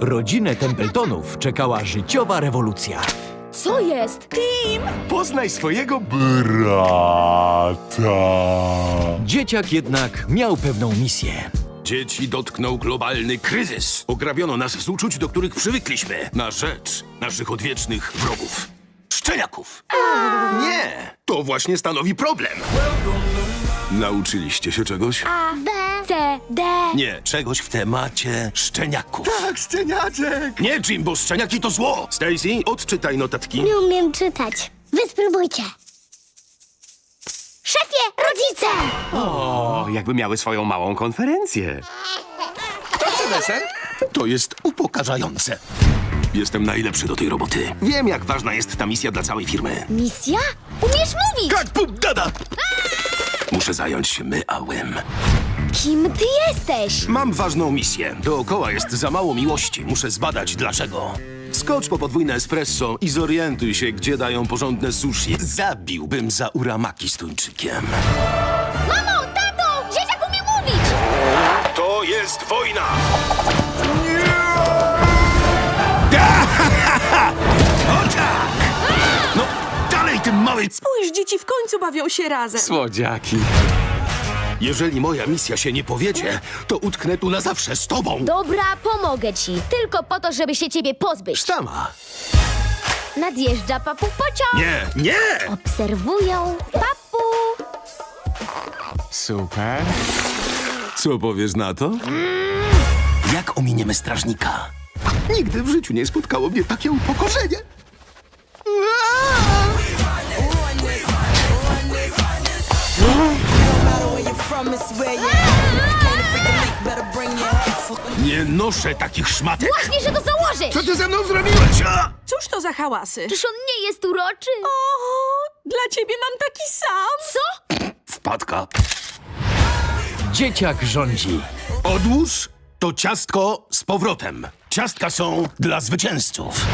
Rodzinę Templetonów czekała życiowa rewolucja. Co jest? Tim! Poznaj swojego brata. Dzieciak jednak miał pewną misję. Dzieci dotknął globalny kryzys. Ograbiono nas z uczuć, do których przywykliśmy. Na rzecz naszych odwiecznych wrogów. Szczeniaków. Nie, to właśnie stanowi problem. Nauczyliście się czegoś? A, B, C, D. Nie, czegoś w temacie szczeniaków. Tak, szczeniaczek. Nie, Jimbo, szczeniaki to zło. Stacy, odczytaj notatki. Nie umiem czytać. Wy spróbujcie. Szefie, rodzice! O, jakby miały swoją małą konferencję. To jest upokarzające. Jestem najlepszy do tej roboty. Wiem, jak ważna jest ta misja dla całej firmy. Misja? Umiesz mówić! Kak, pup, dada! Muszę zająć się myałem. Kim ty jesteś? Mam ważną misję. Dookoła jest za mało miłości. Muszę zbadać dlaczego. Skocz po podwójne espresso i zorientuj się, gdzie dają porządne sushi. Zabiłbym za uramaki z tuńczykiem. Mamo, tato! Dzieciak umie mówić! To jest wojna! Spójrz, dzieci w końcu bawią się razem. Słodziaki. Jeżeli moja misja się nie powiedzie, to utknę tu na zawsze z tobą. Dobra, pomogę ci. Tylko po to, żeby się ciebie pozbyć. Sztama. Nadjeżdża papu pociąg. Nie, nie! Obserwują papu. Super. Co powiesz na to? Jak ominiemy strażnika? Nigdy w życiu nie spotkało mnie takie upokorzenie. Nie noszę takich szmatek. Właśnie, że to założysz! Co ty ze mną zrobiłeś? A? Cóż to za hałasy? Czyż on nie jest uroczy? O, dla ciebie mam taki sam. Co? Wpadka. Dzieciak rządzi. Odłóż to ciastko z powrotem. Ciastka są dla zwycięzców.